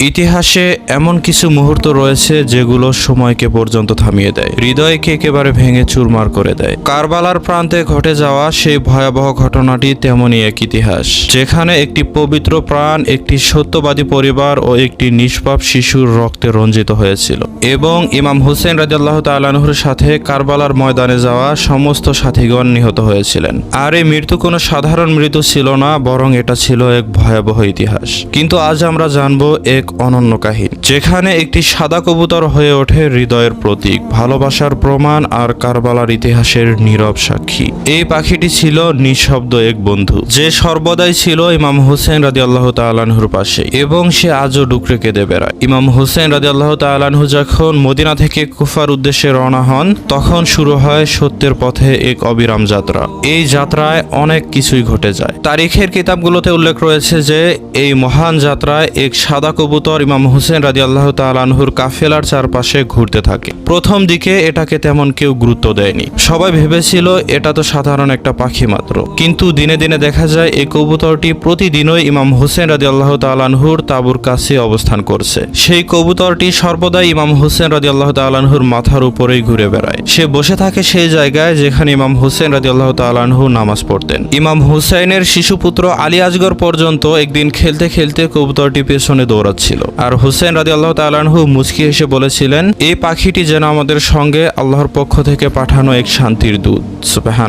ইতিহাসে এমন কিছু মুহূর্ত রয়েছে যেগুলো সময়কে পর্যন্ত থামিয়ে দেয়। হৃদয়কে একেবারে ভেঙে চুরমার করে দেয়। কারবালার প্রান্তে ঘটে যাওয়া সেই ভয়াবহ ঘটনাটি তেমনই এক ইতিহাস, যেখানে একটি পবিত্র প্রাণ, একটি সত্যবাদী পরিবার ও একটি নিষ্পাপ শিশুর রক্তে রঞ্জিত হয়েছিল। এবং ইমাম হুসেন রাজিয়াল্লাহ তালানহুর সাথে কারবালার ময়দানে যাওয়া সমস্ত সাথীগণ নিহত হয়েছিলেন। আর এই মৃত্যু কোনো সাধারণ মৃত্যু ছিল না, বরং এটা ছিল এক ভয়াবহ ইতিহাস। কিন্তু আজ আমরা জানব এক অনন্য কাহিনী। যেখানে একটি সাদা কবুতর হয়ে ওঠে হৃদয়ের প্রতীক, ভালোবাসার প্রমাণ আর কারবালার ইতিহাসের নীরব সাক্ষী। এই পাখিটি ছিল নিঃশব্দ এক বন্ধু, যে সর্বদাই ছিল ইমাম হুসেন রাজি আল্লাহ তালানহুর পাশে, এবং সে আজও ডুকরে কেঁদে বেড়ায়। ইমাম হুসেন রাজি আল্লাহ তালানহু যখন মদিনা থেকে কুফার উদ্দেশ্যে রওনা হন, তখন শুরু হয় সত্যের পথে এক অবিরাম যাত্রা। এই যাত্রায় অনেক কিছুই ঘটে যায়। তারিখের কিতাবগুলোতে উল্লেখ রয়েছে যে, এই মহান যাত্রায় এক সাদা কবুতর ইমাম হুসেন রাজি আল্লাহ তালানহুর কাফেলার চারপাশে ঘুরতে থাকে। প্রথম দিকে এটাকে তেমন কেউ গুরুত্ব দেয়নি। সবাই ভেবেছিল এটা তো সাধারণ একটা পাখি মাত্র। কিন্তু দিনে দিনে দেখা যায় এই কবুতরটি প্রতিদিনই ইমাম হুসেন রাজি আল্লাহ তালানহুর তাবুর কাছে অবস্থান করছে। সেই কবুতরটি সর্বদাই ইমাম হুসেন রাজি আল্লাহ তালানহুর মাথার উপরেই ঘুরে বেড়ায়। সে বসে থাকে সেই জায়গায় যেখানে ইমাম হুসেন রাজি আল্লাহ তালানহু নামাজ পড়তেন। ইমাম হুসাইনের শিশুপুত্র আলী আজগর পর্যন্ত একদিন খেলতে খেলতে কবুতরটি পেছনে দৌড়াচ্ছিল আর হুসেন রাজি আল্লাহ তালানহু মুচকি এসে বলেছিলেন, এই পাখিটি যেন আমাদের সঙ্গে আল্লাহর পক্ষ থেকে পাঠানো এক শান্তির দূত।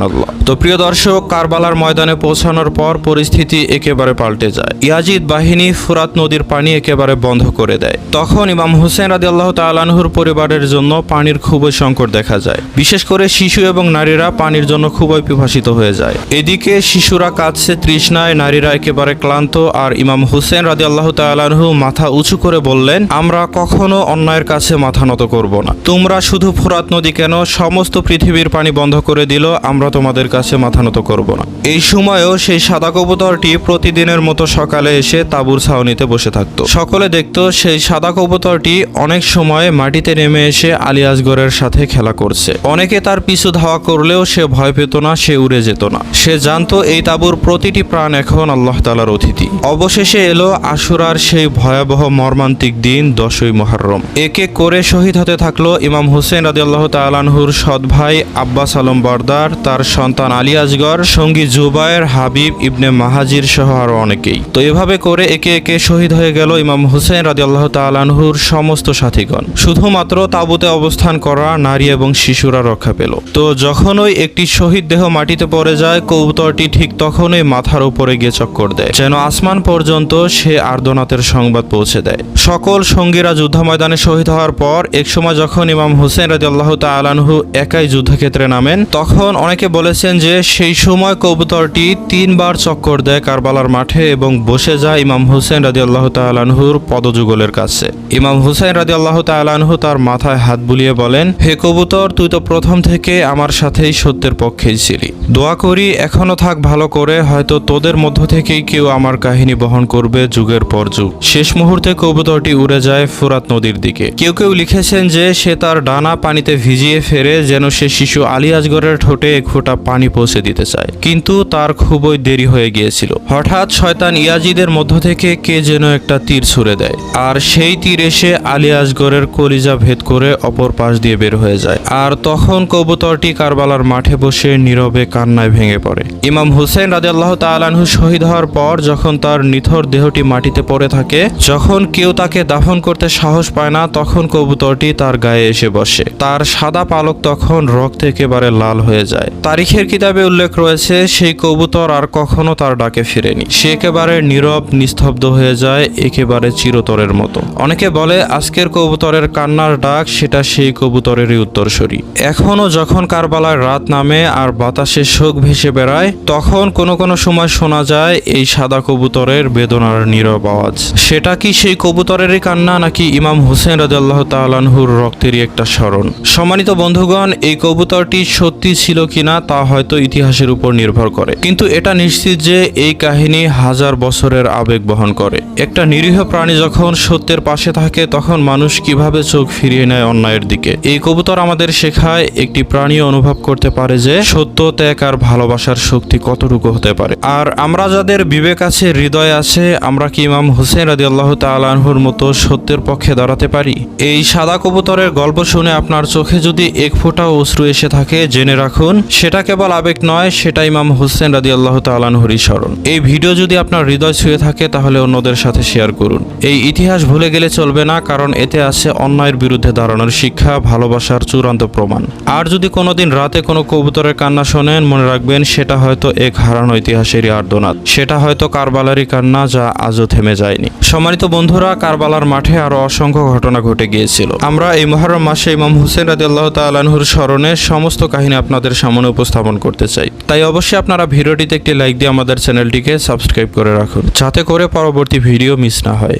আল্লাহ তো প্রিয় দর্শক, কারবালার ময়দানে পৌঁছানোর পর পরিস্থিতি একেবারে পাল্টে যায়। ইয়াজিদ বাহিনী ফুরাত নদীর পানি একেবারে বন্ধ করে দেয়। তখন ইমাম হুসেন রাজি আল্লাহ তালানহুর পরিবারের জন্য পানির খুবই সংকট দেখা যায়। বিশেষ করে শিশু এবং নারীরা পানির জন্য খুবই পিপাসিত হয়ে যায়। এদিকে শিশুরা কাঁদছে তৃষ্ণায়, নারীরা একেবারে ক্লান্ত। আর ইমাম হুসেন রাজি আল্লাহ তালানহু মাথা উঁচু করে বললেন, আমরা কখনো অন্যায়ের কাছে মাথা নত করব না। তোমরা শুধু ফোরাত নদী কেন সমস্ত পৃথিবীর পানি বন্ধ করে দিল, আমরা তোমাদের কাছে মাথা নত করব না। এই সময়েও সেই সাদা কবুতরটি প্রতিদিনের মতো সকালে এসে তাঁবুর ছাউনিতে বসে থাকতো। সকলে দেখতো সেই সাদা কবুতরটি অনেক সময় মাটিতে নেমে এসে আলী আসগরের সাথে খেলা করছে। অনেকে তার পিছু ধাওয়া করলেও সে ভয় পেত না, সে উড়ে যেত না। সে জানতো এই তাঁবুর প্রতিটি প্রাণ এখন আল্লাহ তালার অতিথি। অবশেষে এলো আশুরার সেই ভয়াবহ মর্মান্তিক দিন দশই মহরম। একে করে শহীদ হতে থাকল ইমাম হুসেন রাজি আল্লাহ তালানহুর সৎ ভাই আব্বাস আলম বর্দার, তার সন্তান আলী আজগর, সঙ্গী জুবায়ের হাবিব ইবনে মাহাজির সহ আরও অনেকেই। তো এভাবে করে একে একে শহীদ হয়ে গেল ইমাম হুসেন রাজি আল্লাহ তালানহুর সমস্ত সাথীগণ। শুধুমাত্র তাঁবুতে অবস্থান করা নারী এবং শিশুরা রক্ষা পেল। তো যখনই একটি শহীদ দেহ মাটিতে পড়ে যায়, কবুতরটি ঠিক তখনই মাথার উপরে গিয়ে চক্কর দেয়। যেন আসমান পর্যন্ত সে আর্দনাথের সংবাদ পৌঁছে দেয়। সকল সঙ্গীরা যুদ্ধ ময়দানে শহীদ হওয়ার পর একসময় যখন ইমাম হোসেন রাজি আল্লাহ তালানহু একাই যুদ্ধক্ষেত্রে নামেন, তখন অনেকে বলেছেন যে সেই সময় কবুতরটি তিনবার চক্কর দেয় কারবালার মাঠে এবং বসে যায় ইমাম হোসেন রাজি আল্লাহ তালানহুর পদযুগলের কাছে। ইমাম হুসেন রাজি আল্লাহ তালানহু তার মাথায় হাত বুলিয়ে বলেন, হে কবুতর, তুই তো প্রথম থেকে আমার সাথেই সত্যের পক্ষেই ছিলি। দোয়া করি, এখনও থাক ভালো করে, হয়তো তোদের মধ্য থেকেই কেউ আমার কাহিনী বহন করবে যুগের পর যুগ। শেষ মুহূর্তে কবুতরটি উড়ে যায় ফুরাত নদীর দিকে। কেউ কেউ লিখেছেন যে সে তার ডানা পানিতে ভিজিয়ে ফেরে যেন সে শিশু আলী আজগরের ঠোঁটে এক পানি পৌঁছে দিতে চায়। কিন্তু তার খুবই দেরি হয়ে গিয়েছিল। হঠাৎ শয়তান ইয়াজিদের মধ্য থেকে কে যেন একটা তীর ছুড়ে দেয়। আর সেই তীর এসে আলী আজগরের কলিজা ভেদ করে অপর পাশ দিয়ে বের হয়ে যায়। আর তখন কবুতরটি কারবালার মাঠে বসে নীরবে কান্নায় ভেঙে পড়ে। ইমাম হুসেন রাজি আল্লাহ তালানহু শহীদ হওয়ার পর যখন তার নিথর দেহটি মাটিতে পড়ে থাকে, যখন কেউ তাকে দাফন করতে সাহস পায় না, তখন কবুতরটি তার গায়ে এসে বসে। তার সাদা পালক তখন রক্তে একেবারে লাল হয়ে যায়। তারিখের কিতাবে উল্লেখ রয়েছে, সেই কবুতর আর কখনো তার ডাকে ফিরেনি। সে একেবারে নীরব, নিস্তব্ধ হয়ে যায়, একেবারে চিরতরের মতো। অনেকে বলে, আজকের কবুতরের কান্নার ডাক, সেটা সেই কবুতরেরই উত্তরসূরি। এখনও যখন কারবালায় রাত নামে আর বাতাসে শোক ভেসে বেড়ায়, তখন কোনো কোনো সময় শোনা যায়, এই সাদা কবুতরের বেদনার নীরব আওয়াজ। সেটা কি সেই কবুতরেরই কান্না নাকি ইমাম হুসেন রাজাল্লাহ তালানহুর রক্তেরই একটা স্মরণ? সম্মানিত বন্ধুগণ, এই কবুতরটি সত্যি ছিল কিনা তা হয়তো ইতিহাসের উপর নির্ভর করে। কিন্তু এটা নিশ্চিত যে এই কাহিনী হাজার বছরের আবেগ বহন করে। একটা নিরীহ প্রাণী যখন সত্যের পাশে থাকে, তখন মানুষ কীভাবে চোখ ফিরিয়ে নেয় অন্যায়ের দিকে? এই কবুতর আমাদের শেখায় একটি প্রাণী অনুভব করতে পারে যে সত্য, ত্যাগ আর ভালোবাসার শক্তি কতটুকু হতে পারে। আর আমরা যাদের বিবেক আছে, হৃদয় আছে, আমরা কি ইমাম হুসেন রাজি আল্লাহ তালানহুর মতো সত্যের পক্ষে দাঁড়াতে পারি? এই সাদা কবুতরের গল্প শুনে আপনার চোখে যদি এক ফোঁটা অশ্রু এসে থাকে, জেনে রাখুন, সেটা কেবল আবেগ নয়, সেটা ইমাম হোসেন রাদি আল্লাহ তালানহুরই স্মরণ। এই ভিডিও যদি আপনার হৃদয় ছুঁয়ে থাকে, তাহলে অন্যদের সাথে শেয়ার করুন। এই ইতিহাস ভুলে গেলে চলবে না, কারণ এতে আছে অন্যায়ের বিরুদ্ধে দাঁড়ানোর শিক্ষা, ভালোবাসার চূড়ান্ত প্রমাণ। আর যদি কোনোদিন রাতে কোনো কবুতরের কান্না শোনেন, মনে রাখবেন সেটা হয়তো এক হারানো ইতিহাসেরই আর্দনাদ সেটা হয়তো কারবালারই কান্না যা আজও থেমে যায়নি। সম্মানিত বন্ধুরা, কারবালার মাঠে আরও অসংখ্য ঘটনা ঘটে গিয়েছিল। আমরা এই মহরম মাসে ইমাম হুসেন রাজি আল্লাহ তালাহুর স্মরণে সমস্ত কাহিনী আপনাদের সামনে উপস্থাপন করতে চাই। তাই অবশ্যই আপনারা ভিডিওটিতে একটি লাইক দিয়ে আমাদের চ্যানেলটিকে সাবস্ক্রাইব করে রাখুন, যাতে করে পরবর্তী ভিডিও মিস না হয়।